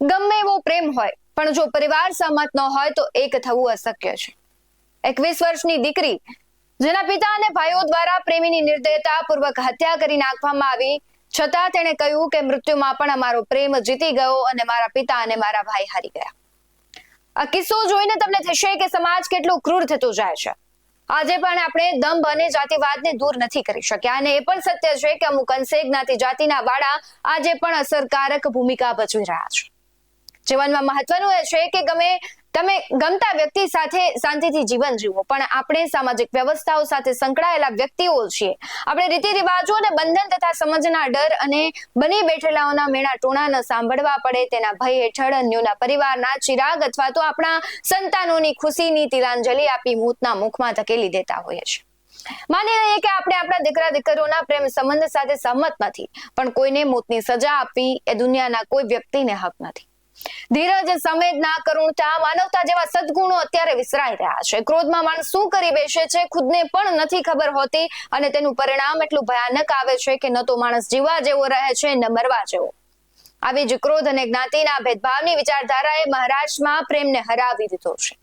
ગમે એવો પ્રેમ હોય, પણ જો પરિવાર સહમત ન હોય તો એક થવું અશક્ય છે. એકવીસ વર્ષની દીકરી, જેના પિતા અને ભાઈઓ દ્વારા પ્રેમીની નિર્દયતા પૂર્વક હત્યા કરી નાખવામાં આવી, છતાં તેણે કહ્યું કે મૃત્યુમાં પણ અમારો પ્રેમ જીતી ગયો અને મારા પિતા અને મારા ભાઈ હારી ગયા. આ કિસ્સો જોઈને તમને થશે કે સમાજ કેટલો ક્રૂર થતો જાય છે. આજે પણ આપણે દંભ અને જાતિવાદને દૂર નથી કરી શક્યા અને એ પણ સત્ય છે કે અમુક અંશે જ્ઞાતિ જાતિના વાળા આજે પણ અસરકારક ભૂમિકા ભજવી રહ્યા છે. જીવનમાં મહત્વનું એ છે કે ગમે, તમે ગમતા વ્યક્તિ સાથે શાંતિથી જીવન જીવો. પણ આપણે સામાજિક વ્યવસ્થાઓ સાથે સંકળાયેલા વ્યક્તિઓ છીએ. આપણે રીતિ રિવાજો અને બંધન તથા સમજના ડર અને બની બેઠેલાઓના મેણા ટોણા ન સાંભળવા પડે. તેના ભય હેઠળ અન્યોના પરિવારના ચિરાગ અથવા તો આપણા સંતાનોની ખુશીની તિલાંજલિ આપી મોતના મુખમાં ધકેલી દેતા હોઈએ છીએ. માની લઈએ કે આપણે આપણા દીકરા દીકરીઓના પ્રેમ સંબંધ સાથે સહમત નથી. પણ કોઈને મોતની સજા આપવી એ દુનિયાના કોઈ વ્યક્તિને હક નથી. ધીરજ સંવેદના કરુણતા માનવતા જેવા સદગુણો અત્યારે વિસરાઈ રહ્યા છે. ક્રોધમાં માણસ શું કરી બેસે છે ખુદને પણ નથી ખબર હોતી અને તેનું પરિણામ એટલું ભયાનક આવે છે કે ન તો માણસ જીવવા જેવો રહે છે ન મરવા જેવો. આવી જ ક્રોધ અને જ્ઞાતિના ભેદભાવની વિચારધારાએ મહારાષ્ટ્રમાં પ્રેમને હરાવી દીધો છે.